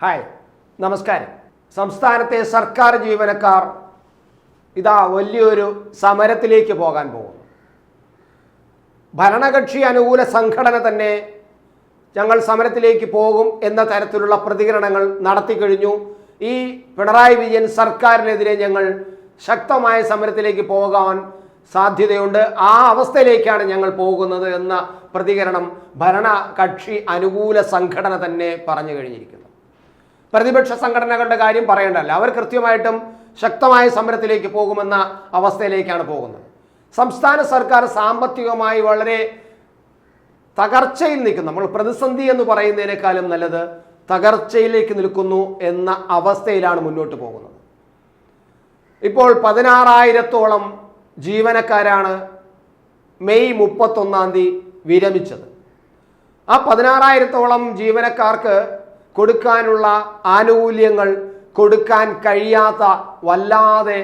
Hi നമസ്കാരം. സംസ്ഥാനത്തെ സർക്കാർ ജീവനക്കാർ ഇതാ വലിയൊരു സമരത്തിലേക്ക് പോകാൻ പോകുന്നു. ഭരണകക്ഷി അനുകൂല സംഘടന തന്നെ ഞങ്ങൾ സമരത്തിലേക്ക് പോകും എന്ന തരത്തിലുള്ള പ്രതികരണങ്ങൾ നടത്തിക്കഴിഞ്ഞു ഈ പിണറായി വിജയൻ സർക്കാരിനെതിരെ ഞങ്ങൾ ശക്തമായ സമരത്തിലേക്ക് പോകാൻ സാധ്യതയുണ്ട്. ആ അവസ്ഥയിലേക്കാണ് ഞങ്ങൾ പോകുന്നത് എന്ന പ്രതികരണം ഭരണകക്ഷി അനുകൂല സംഘടന തന്നെ പറഞ്ഞു കഴിഞ്ഞിരിക്കുന്നു. പ്രതിപക്ഷ സംഘടനകളുടെ കാര്യം പറയേണ്ടല്ല അവർ കൃത്യമായിട്ടും ശക്തമായ സമരത്തിലേക്ക് പോകുമെന്ന അവസ്ഥയിലേക്കാണ് പോകുന്നത്. സംസ്ഥാന സർക്കാർ സാമ്പത്തികമായി വളരെ തകർച്ചയിൽ നിൽക്കുന്നു. നമ്മൾ പ്രതിസന്ധി എന്ന് പറയുന്നതിനേക്കാളും നല്ലത് തകർച്ചയിലേക്ക് നിൽക്കുന്നു എന്ന അവസ്ഥയിലാണ് മുന്നോട്ട് പോകുന്നത്. ഇപ്പോൾ പതിനാറായിരത്തോളം ജീവനക്കാരാണ് മെയ് മുപ്പത്തൊന്നാം തീയതി വിരമിച്ചത്. ആ പതിനാറായിരത്തോളം ജീവനക്കാർക്ക് കൊടുക്കാനുള്ള ആനുകൂല്യങ്ങൾ കൊടുക്കാൻ കഴിയാത്ത വല്ലാതെ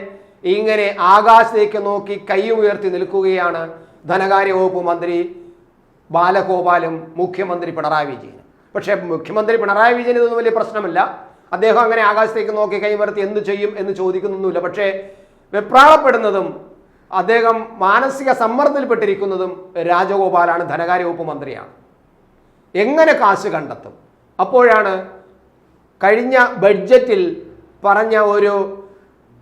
ഇങ്ങനെ ആകാശത്തേക്ക് നോക്കി കൈ ഉയർത്തി നിൽക്കുകയാണ് ധനകാര്യ വകുപ്പ് മന്ത്രി ബാലഗോപാലും മുഖ്യമന്ത്രി പിണറായി വിജയൻ പക്ഷേ മുഖ്യമന്ത്രി പിണറായി വിജയൻ ഇതൊന്നും വലിയ പ്രശ്നമല്ല. അദ്ദേഹം അങ്ങനെ ആകാശത്തേക്ക് നോക്കി കൈമർത്തി എന്ത് ചെയ്യും എന്ന് ചോദിക്കുന്നൊന്നുമില്ല. പക്ഷേ വെപ്രാളപ്പെടുന്നതും അദ്ദേഹം മാനസിക സമ്മർദ്ദത്തിൽപ്പെട്ടിരിക്കുന്നതും രാജഗോപാലാണ് ധനകാര്യ വകുപ്പ് മന്ത്രിയാണ്. എങ്ങനെ കാശ് കണ്ടെത്തും? അപ്പോഴാണ് കഴിഞ്ഞ ബഡ്ജറ്റിൽ പറഞ്ഞ ഒരു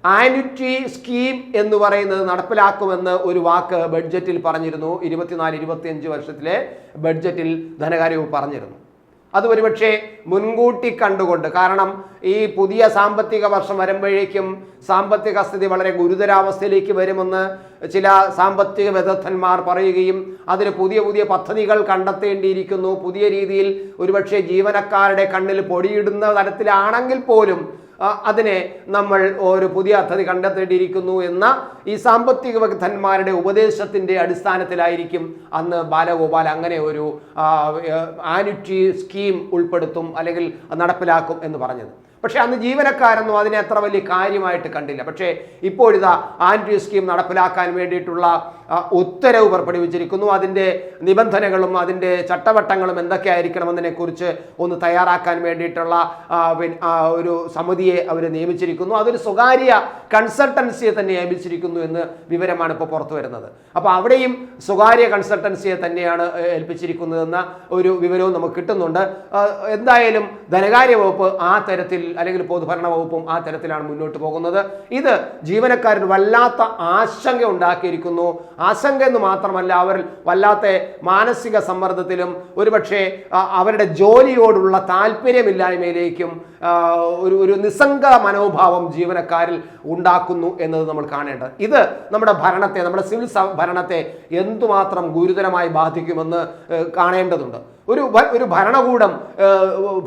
ആനുറ്റി സ്കീം എന്ന് പറയുന്നത് നടപ്പിലാക്കുമെന്ന് ഒരു വാക്ക് ബഡ്ജറ്റിൽ പറഞ്ഞിരുന്നു. ഇരുപത്തിനാല് ഇരുപത്തിയഞ്ച് വർഷത്തിലെ ബഡ്ജറ്റിൽ ധനകാര്യവും പറഞ്ഞിരുന്നു. അത് ഒരുപക്ഷെ മുൻകൂട്ടി കണ്ടുകൊണ്ട്. കാരണം ഈ പുതിയ സാമ്പത്തിക വർഷം വരുമ്പോഴേക്കും സാമ്പത്തിക സ്ഥിതി വളരെ ഗുരുതരാവസ്ഥയിലേക്ക് വരുമെന്ന് ചില സാമ്പത്തിക വിദഗ്ധന്മാർ പറയുകയും അതിന് പുതിയ പുതിയ പദ്ധതികൾ കണ്ടെത്തേണ്ടിയിരിക്കുന്നു. പുതിയ രീതിയിൽ ഒരുപക്ഷെ ജീവനക്കാരുടെ കണ്ണിൽ പൊടിയിടുന്ന തരത്തിലാണെങ്കിൽ പോലും അതിനെ നമ്മൾ ഒരു പുതിയ പദ്ധതി കണ്ടെത്തേണ്ടിയിരിക്കുന്നു എന്ന ഈ സാമ്പത്തിക വിദഗ്ധന്മാരുടെ ഉപദേശത്തിന്റെ അടിസ്ഥാനത്തിലായിരിക്കും അന്ന് ബാലഗോപാൽ അങ്ങനെ ഒരു ആനുറ്റി സ്കീം ഉൾപ്പെടുത്തും അല്ലെങ്കിൽ നടപ്പിലാക്കും എന്ന് പറഞ്ഞത്. പക്ഷേ അന്ന് ജീവനക്കാരൊന്നും അതിനെ അത്ര വലിയ കാര്യമായിട്ട് കണ്ടില്ല. പക്ഷേ ഇപ്പോഴിതാ ആന്റി സ്കീം നടപ്പിലാക്കാൻ വേണ്ടിയിട്ടുള്ള ഉത്തരവ് പുറപ്പെടുവിച്ചിരിക്കുന്നു. അതിന്റെ നിബന്ധനകളും അതിന്റെ ചട്ടവട്ടങ്ങളും എന്തൊക്കെയായിരിക്കണമെന്നതിനെക്കുറിച്ച് ഒന്ന് തയ്യാറാക്കാൻ വേണ്ടിയിട്ടുള്ള ഒരു സമിതിയെ അവർ നിയമിച്ചിരിക്കുന്നു. അതൊരു സ്വകാര്യ കൺസൾട്ടൻസിയെ തന്നെ നിയമിച്ചിരിക്കുന്നു എന്ന് വിവരമാണ് ഇപ്പോൾ പുറത്തു വരുന്നത്. അപ്പോൾ അവിടെയും സ്വകാര്യ കൺസൾട്ടൻസിയെ തന്നെയാണ് ഏൽപ്പിച്ചിരിക്കുന്നതെന്ന ഒരു വിവരവും നമുക്ക് കിട്ടുന്നുണ്ട്. എന്തായാലും ധനകാര്യ വകുപ്പ് ആ തരത്തിൽ അല്ലെങ്കിൽ പൊതുഭരണ വകുപ്പും ആ തരത്തിലാണ് മുന്നോട്ട് പോകുന്നത്. ഇത് ജീവനക്കാരിൽ വല്ലാത്ത ആശങ്ക ഉണ്ടാക്കിയിരിക്കുന്നു. ആശങ്ക എന്ന് മാത്രമല്ല അവരിൽ വല്ലാത്ത മാനസിക സമ്മർദ്ദത്തിലും ഒരുപക്ഷെ അവരുടെ ജോലിയോടുള്ള താല്പര്യമില്ലായ്മയിലേക്കും ഒരു ഒരു നിസ്സംഗ മനോഭാവം ജീവനക്കാരിൽ ഉണ്ടാക്കുന്നു എന്നത് നമ്മൾ കാണേണ്ടത്. ഇത് നമ്മുടെ ഭരണത്തെ നമ്മുടെ സിവിൽ ഭരണത്തെ എന്തുമാത്രം ഗുരുതരമായി ബാധിക്കുമെന്ന് കാണേണ്ടതുണ്ട്. ഒരു ഒരു ഭരണകൂടം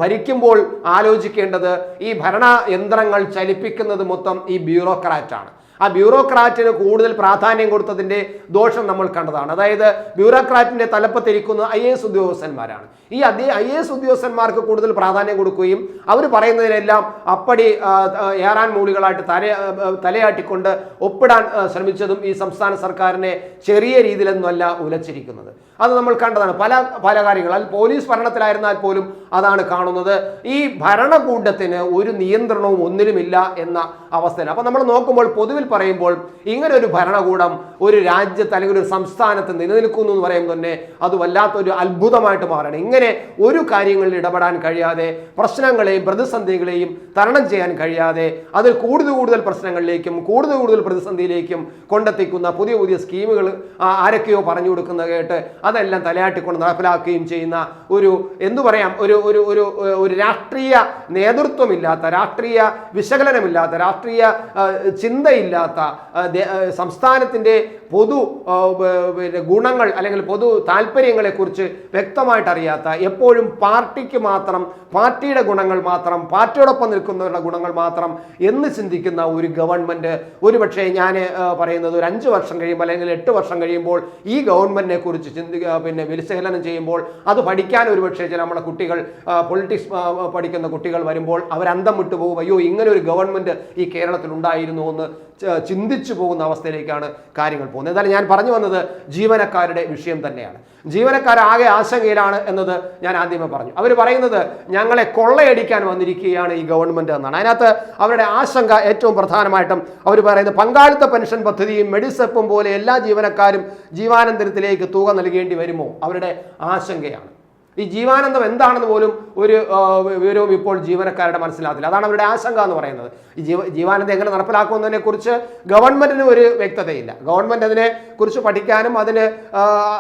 ഭരിക്കുമ്പോൾ ആലോചിക്കേണ്ടത് ഈ ഭരണ യന്ത്രങ്ങൾ ചലിപ്പിക്കുന്നത് മൊത്തം ഈ ബ്യൂറോക്രാറ്റാണ്. ആ ബ്യൂറോക്രാറ്റിന് കൂടുതൽ പ്രാധാന്യം കൊടുത്തതിന്റെ ദോഷം നമ്മൾ കണ്ടതാണ്. അതായത് ബ്യൂറോക്രാറ്റിന്റെ തലപ്പത്തിരിക്കുന്ന ഐ എസ് ഉദ്യോഗസ്ഥന്മാരാണ്. ഈ അതേ ഐ എസ് ഉദ്യോഗസ്ഥന്മാർക്ക് കൂടുതൽ പ്രാധാന്യം കൊടുക്കുകയും അവർ പറയുന്നതിനെല്ലാം അപ്പടി ഏറാൻ മൂളികളായിട്ട് തല തലയാട്ടിക്കൊണ്ട് ഒപ്പിടാൻ ശ്രമിച്ചതും ഈ സംസ്ഥാന സർക്കാരിനെ ചെറിയ രീതിയിലൊന്നുമല്ല ഉലച്ചിരിക്കുന്നത്. അത് നമ്മൾ കണ്ടതാണ്. പല പല കാര്യങ്ങൾ. അതിൽ പോലീസ് ഭരണത്തിലായിരുന്നാൽ പോലും അതാണ് കാണുന്നത്. ഈ ഭരണകൂടത്തിന് ഒരു നിയന്ത്രണവും ഒന്നിലുമില്ല എന്ന അവസ്ഥയിൽ അപ്പൊ നമ്മൾ നോക്കുമ്പോൾ പൊതുവിൽ പറയുമ്പോൾ ഇങ്ങനെ ഒരു ഭരണകൂടം ഒരു രാജ്യത്ത് അല്ലെങ്കിൽ ഒരു സംസ്ഥാനത്ത് നിലനിൽക്കുന്നു എന്ന് പറയുമ്പോൾ തന്നെ അത് വല്ലാത്തൊരു അത്ഭുതമായിട്ട് മാറണം ഇങ്ങനെ ഒരു കാര്യങ്ങളിൽ ഇടപെടാൻ കഴിയാതെ പ്രശ്നങ്ങളെയും പ്രതിസന്ധികളെയും തരണം ചെയ്യാൻ കഴിയാതെ അതിൽ കൂടുതൽ കൂടുതൽ പ്രശ്നങ്ങളിലേക്കും കൂടുതൽ കൂടുതൽ പ്രതിസന്ധിയിലേക്കും കൊണ്ടെത്തിക്കുന്ന പുതിയ പുതിയ സ്കീമുകൾ ആരൊക്കെയോ പറഞ്ഞു കൊടുക്കുന്ന കേട്ട് അതെല്ലാം തലയാട്ടിക്കൊണ്ട് നടപ്പിലാക്കുകയും ചെയ്യുന്ന ഒരു എന്തു പറയാം ഒരു ഒരു ഒരു ഒരു രാഷ്ട്രീയ നേതൃത്വമില്ലാത്ത രാഷ്ട്രീയ വിശകലനമില്ലാത്ത രാഷ്ട്രീയ ആ, ആ, സംസ്ഥാനത്തിന്റെ പൊതു പിന്നെ ഗുണങ്ങൾ അല്ലെങ്കിൽ പൊതു താല്പര്യങ്ങളെക്കുറിച്ച് വ്യക്തമായിട്ട് അറിയാത്ത എപ്പോഴും പാർട്ടിക്ക് മാത്രം പാർട്ടിയുടെ ഗുണങ്ങൾ മാത്രം പാർട്ടിയോടൊപ്പം നിൽക്കുന്നവരുടെ ഗുണങ്ങൾ മാത്രം എന്ന് ചിന്തിക്കുന്ന ഒരു ഗവൺമെന്റ് ഒരുപക്ഷെ ഞാൻ പറയുന്നത് ഒരു അഞ്ച് വർഷം കഴിയുമ്പോൾ അല്ലെങ്കിൽ എട്ട് വർഷം കഴിയുമ്പോൾ ഈ ഗവൺമെന്റിനെ കുറിച്ച് ചിന്തിക്കുക പിന്നെ വിശകലനം ചെയ്യുമ്പോൾ അത് പഠിക്കാൻ ഒരുപക്ഷെ ചില നമ്മുടെ കുട്ടികൾ പൊളിറ്റിക്സ് പഠിക്കുന്ന കുട്ടികൾ വരുമ്പോൾ അവർ അന്തം വിട്ടു പോകും അയ്യോ ഇങ്ങനെ ഒരു ഗവൺമെന്റ് ഈ കേരളത്തിൽ ഉണ്ടായിരുന്നു എന്ന് ചിന്തിച്ചു പോകുന്ന അവസ്ഥയിലേക്കാണ് കാര്യങ്ങൾ പോകുന്നത്. എന്തായാലും ഞാൻ പറഞ്ഞു വന്നത് ജീവനക്കാരുടെ വിഷയം തന്നെയാണ്. ജീവനക്കാർ ആകെ ആശങ്കയിലാണ് എന്നത് ഞാൻ ആദ്യമേ പറഞ്ഞു. അവർ പറയുന്നത് ഞങ്ങളെ കൊള്ളയടിക്കാൻ വന്നിരിക്കുകയാണ് ഈ ഗവൺമെന്റ് എന്നാണ്. അതിനകത്ത് അവരുടെ ആശങ്ക ഏറ്റവും പ്രധാനമായിട്ടും അവർ പറയുന്നത് പങ്കാളിത്ത പെൻഷൻ പദ്ധതിയും മെഡിസെപ്പും പോലെ എല്ലാ ജീവനക്കാരും ജീവാനന്തരത്തിലേക്ക് തുക നൽകേണ്ടി വരുമോ? അവരുടെ ആശങ്കയാണ്. ഈ ജീവാനന്ദം എന്താണെന്ന് പോലും ഒരു വിവരവും ഇപ്പോൾ ജീവനക്കാരുടെ മനസ്സിലാകത്തില്ല. അതാണ് അവരുടെ ആശങ്ക എന്ന് പറയുന്നത്. ഈ ജീവ ജീവാനന്ദം എങ്ങനെ നടപ്പിലാക്കുന്നതിനെ കുറിച്ച് ഗവൺമെന്റിന് ഒരു വ്യക്തതയില്ല. ഗവൺമെന്റ് അതിനെ കുറിച്ച് പഠിക്കാനും അതിന്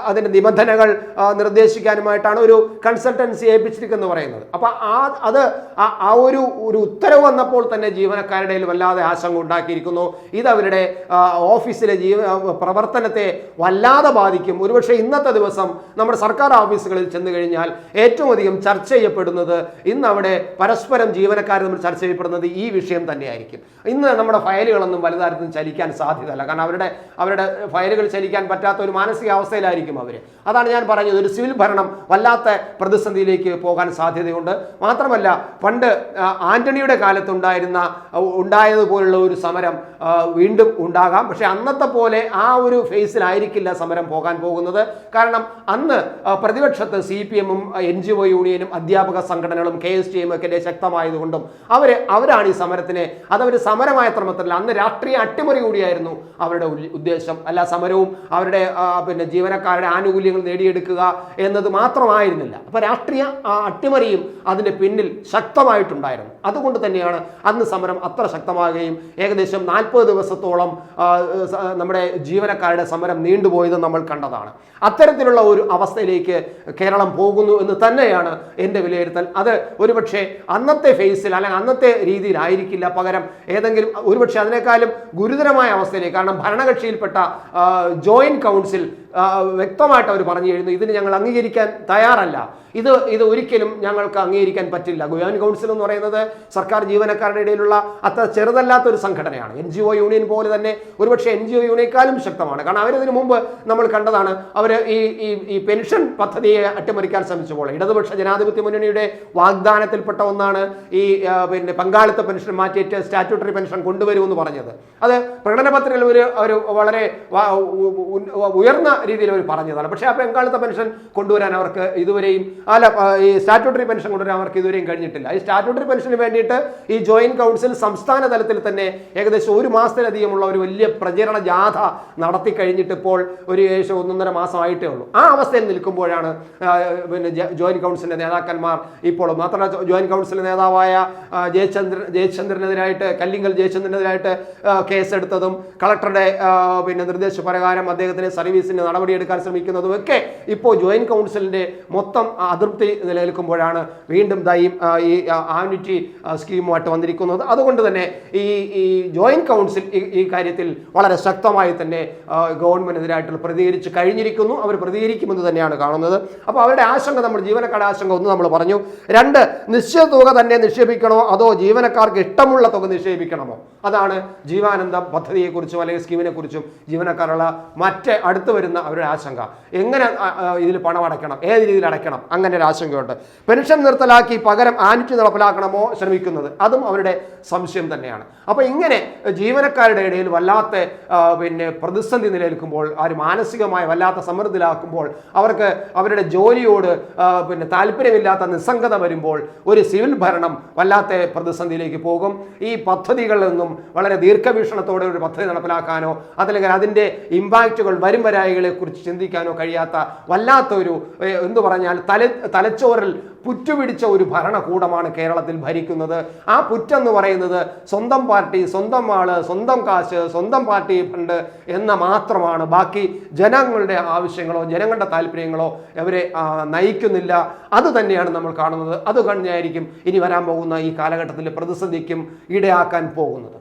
അതിന്റെ നിബന്ധനകൾ നിർദ്ദേശിക്കാനുമായിട്ടാണ് ഒരു കൺസൾട്ടൻസി ഏൽപ്പിച്ചിരിക്കുന്നത് പറയുന്നത്. അപ്പൊ ആ അത് ആ- ഒരു ഒരു ഉത്തരവ് വന്നപ്പോൾ തന്നെ ജീവനക്കാരുടെ വല്ലാതെ ആശങ്ക ഉണ്ടാക്കിയിരിക്കുന്നു. ഇത് അവരുടെ ഓഫീസിലെ ജീവ പ്രവർത്തനത്തെ വല്ലാതെ ബാധിക്കും. ഒരുപക്ഷെ ഇന്നത്തെ ദിവസം നമ്മുടെ സർക്കാർ ഓഫീസുകളിൽ ചെന്ന് കഴിഞ്ഞാൽ ഏറ്റവും അധികം ചർച്ച ചെയ്യപ്പെടുന്നത് ഇന്ന് അവിടെ പരസ്പരം ജീവനക്കാർ തമ്മിൽ ചർച്ച ചെയ്യപ്പെടുന്നത് ഈ വിഷയം തന്നെയായിരിക്കും. ഇന്ന് നമ്മുടെ ഫയലുകളൊന്നും വലുതാരത്തും ചലിക്കാൻ സാധ്യതയല്ല. കാരണം അവരുടെ അവരുടെ ഫയലുകൾ ചലിക്കാൻ പറ്റാത്ത ഒരു മാനസികാവസ്ഥയിലായിരിക്കും അവർ അതാണ് ഞാൻ പറഞ്ഞത്. ഒരു സിവിൽ ഭരണം വല്ലാത്ത പ്രതിസന്ധിയിലേക്ക് പോകാൻ സാധ്യതയുണ്ട്. മാത്രമല്ല പണ്ട് ആന്റണിയുടെ കാലത്തുണ്ടായിരുന്ന ഉണ്ടായതുപോലുള്ള ഒരു സമരം വീണ്ടും ഉണ്ടാകാം. പക്ഷെ അന്നത്തെ പോലെ ആ ഒരു ഫേസിലായിരിക്കില്ല സമരം പോകാൻ പോകുന്നത്. കാരണം അന്ന് പ്രതിപക്ഷത്ത് സി പി എമ്മും എൻ ജി ഒ യൂണിയനും അധ്യാപക സംഘടനകളും കെ എസ് ടി എം ഒക്കെ ശക്തമായതുകൊണ്ടും അവർ അവരാണ് ഈ സമരത്തിനെ അതവർ സമരമായ ക്രമത്തിലല്ല അന്ന് രാഷ്ട്രീയ അട്ടിമറി കൂടിയായിരുന്നു അവരുടെ ഉദ്ദേശം. അല്ല സമരവും അവരുടെ പിന്നെ ജീവനക്കാരുടെ ആനുകൂല്യങ്ങൾ നേടിയെടുക്കുക എന്നത് മാത്രമായിരുന്നില്ല. അപ്പോൾ രാഷ്ട്രീയ അട്ടിമറിയും അതിന്റെ പിന്നിൽ ശക്തമായിട്ടുണ്ടായിരുന്നു. അതുകൊണ്ട് തന്നെയാണ് അന്ന് സമരം അത്ര ശക്തമാകുകയും ഏകദേശം നാൽപ്പത് ദിവസത്തോളം നമ്മുടെ ജീവനക്കാരുടെ സമരം നീണ്ടുപോയത് നമ്മൾ കണ്ടതാണ്. അത്തരത്തിലുള്ള ഒരു അവസ്ഥയിലേക്ക് കേരളം പോകുന്നു. എന്ന് തന്നെയാണ് എന്റെ വിലയിരുത്തൽ. അത് ഒരുപക്ഷെ അന്നത്തെ ഫേസിൽ അല്ലെങ്കിൽ അന്നത്തെ രീതിയിലായിരിക്കില്ല പകരം ഏതെങ്കിലും ഒരുപക്ഷെ അതിനേക്കാളും ഗുരുതരമായ അവസ്ഥയിലേക്ക്. കാരണം ഭരണകക്ഷിയിൽപ്പെട്ട ജോയിന്റ് കൗൺസിൽ വ്യക്തമായിട്ട് അവർ പറഞ്ഞു കഴിഞ്ഞു ഇതിന് ഞങ്ങൾ അംഗീകരിക്കാൻ തയ്യാറല്ല. ഇത് ഇത് ഒരിക്കലും ഞങ്ങൾക്ക് അംഗീകരിക്കാൻ പറ്റില്ല. ഗുയാൻ കൗൺസിൽ എന്ന് പറയുന്നത് സർക്കാർ ജീവനക്കാരുടെ ഇടയിലുള്ള അത്ര ചെറുതല്ലാത്ത ഒരു സംഘടനയാണ്. എൻ ജി ഒ യൂണിയൻ പോലെ തന്നെ ഒരുപക്ഷെ എൻ ജി ഒ യൂണിയക്കാലും ശക്തമാണ്. കാരണം അവരതിന് മുമ്പ് നമ്മൾ കണ്ടതാണ് അവർ ഈ ഈ പെൻഷൻ പദ്ധതിയെ അട്ടിമറിക്കാൻ ശ്രമിച്ചപ്പോൾ ഇടതുപക്ഷ ജനാധിപത്യ മുന്നണിയുടെ വാഗ്ദാനത്തിൽപ്പെട്ട ഒന്നാണ് ഈ പിന്നെ പങ്കാളിത്ത പെൻഷൻ മാറ്റിയിട്ട് സ്റ്റാറ്റ്യൂട്ടറി പെൻഷൻ കൊണ്ടുവരുമെന്ന് പറഞ്ഞത്. അത് പ്രകടന പത്രികയിൽ ഒരു ഒരു വളരെ ഉയർന്ന രീതിയിൽ അവർ പറഞ്ഞതാണ്. പക്ഷേ ആ പെങ്കാളിത്ത പെൻഷൻ കൊണ്ടുവരാൻ അവർക്ക് ഇതുവരെയും അല്ല ഈ സ്റ്റാറ്റ്യൂട്ടറി പെൻഷൻ കൊണ്ടുവരാൻ അവർക്ക് ഇതുവരെയും കഴിഞ്ഞിട്ടില്ല. ഈ സ്റ്റാറ്റ്യൂട്ടറി പെൻഷന് വേണ്ടിയിട്ട് ഈ ജോയിന്റ് കൗൺസിൽ സംസ്ഥാന തലത്തിൽ തന്നെ ഏകദേശം ഒരു മാസത്തിലധികമുള്ള ഒരു വലിയ പ്രചരണ ജാഥ നടത്തി കഴിഞ്ഞിട്ട് ഇപ്പോൾ ഒരു ഏകദേശം ഒന്നൊന്നര മാസമായിട്ടേ ഉള്ളൂ. ആ അവസ്ഥയിൽ നിൽക്കുമ്പോഴാണ് പിന്നെ ജോയിന്റ് കൗൺസിലിന്റെ നേതാക്കന്മാർ ഇപ്പോൾ മാത്രമല്ല ജോയിന്റ് കൗൺസിൽ നേതാവായ ജയചന്ദ്രൻ ജയചന്ദ്രനെതിരായിട്ട് കല്ലിങ്കൽ ജയചന്ദ്രനെതിരായിട്ട് കേസെടുത്തതും കളക്ടറുടെ പിന്നെ നിർദ്ദേശപ്രകാരം അദ്ദേഹത്തിന് സർവീസിന് നടപടിയെടുക്കാൻ ശ്രമിക്കുന്നതും ഒക്കെ ഇപ്പോൾ ജോയിന്റ് കൗൺസിലിന്റെ മൊത്തം അതൃപ്തി നിലനിൽക്കുമ്പോഴാണ് വീണ്ടും ദാ ഈ ആനിറ്റി സ്കീമുമായിട്ട് വന്നിരിക്കുന്നത്. അതുകൊണ്ട് തന്നെ ഈ ഈ ജോയിന്റ് കൗൺസിൽ ഈ- കാര്യത്തിൽ വളരെ ശക്തമായി തന്നെ ഗവൺമെന്റിനെതിരായിട്ടുള്ള പ്രതികരിച്ച് കഴിഞ്ഞിരിക്കുന്നു. അവർ പ്രതികരിക്കുമെന്ന് തന്നെയാണ് കാണുന്നത്. അപ്പോൾ അവരുടെ ആശങ്ക നമ്മൾ ജീവനക്കാരുടെ ആശങ്ക ഒന്ന് നമ്മൾ പറഞ്ഞു. രണ്ട് നിശ്ചിത തുക തന്നെ നിക്ഷേപിക്കണോ? അതോ ജീവനക്കാർക്ക് ഇഷ്ടമുള്ള തുക നിക്ഷേപിക്കണമോ? അതാണ് ജീവാനന്ദ പദ്ധതിയെക്കുറിച്ചും അല്ലെങ്കിൽ സ്കീമിനെക്കുറിച്ചും ജീവനക്കാരുള്ള മറ്റ് അടുത്തു വരുന്ന അവരുടെ ആശങ്ക എങ്ങനെ ഇതിൽ പണം അടയ്ക്കണം? ഏത് രീതിയിൽ അടയ്ക്കണം? അങ്ങനെ ഒരു ആശങ്കയുണ്ട്. പെൻഷൻ നിർത്തലാക്കി പകരം ആനിറ്റി നടപ്പിലാക്കണമോ ശ്രമിക്കുന്നത്? അതും അവരുടെ സംശയം തന്നെയാണ്. അപ്പോൾ ഇങ്ങനെ ജീവനക്കാരുടെ ഇടയിൽ വല്ലാത്ത പിന്നെ പ്രതിസന്ധി നിലനിൽക്കുമ്പോൾ അവർ മാനസികമായി വല്ലാത്ത സമ്മർദ്ദത്തിലാക്കുമ്പോൾ അവർക്ക് അവരുടെ ജോലിയോട് പിന്നെ താല്പര്യമില്ലാത്ത നിസ്സംഗത വരുമ്പോൾ ഒരു സിവിൽ ഭരണം വല്ലാത്ത പ്രതിസന്ധിയിലേക്ക് പോകും. ഈ പദ്ധതികളിൽ നിന്നും വളരെ ദീർഘവീക്ഷണത്തോടെ ഒരു പദ്ധതി നടപ്പിലാക്കാനോ അതല്ലെങ്കിൽ അതിന്റെ ഇമ്പാക്റ്റുകൾ വരും വരായികളെ കുറിച്ച് ചിന്തിക്കാനോ കഴിയാത്ത വല്ലാത്ത ഒരു എന്ന് പറഞ്ഞാൽ തല തലച്ചോറിൽ പുറ്റുപിടിച്ച ഒരു ഭരണകൂടമാണ് കേരളത്തിൽ ഭരിക്കുന്നത്. ആ പുറ്റെന്ന് പറയുന്നത് സ്വന്തം പാർട്ടി സ്വന്തം ആൾ സ്വന്തം കാശ് സ്വന്തം പാർട്ടി ഫണ്ട് എന്ന മാത്രമാണ്. ബാക്കി ജനങ്ങളുടെ ആവശ്യങ്ങളോ ജനങ്ങളുടെ താല്പര്യങ്ങളോ അവരെ നയിക്കുന്നില്ല. അത് തന്നെയാണ് നമ്മൾ കാണുന്നത്. അത് കഴിഞ്ഞായിരിക്കും ഇനി വരാൻ പോകുന്ന ഈ കാലഘട്ടത്തിലെ പ്രതിസന്ധിക്കും ഇടയാക്കാൻ പോകുന്നത്.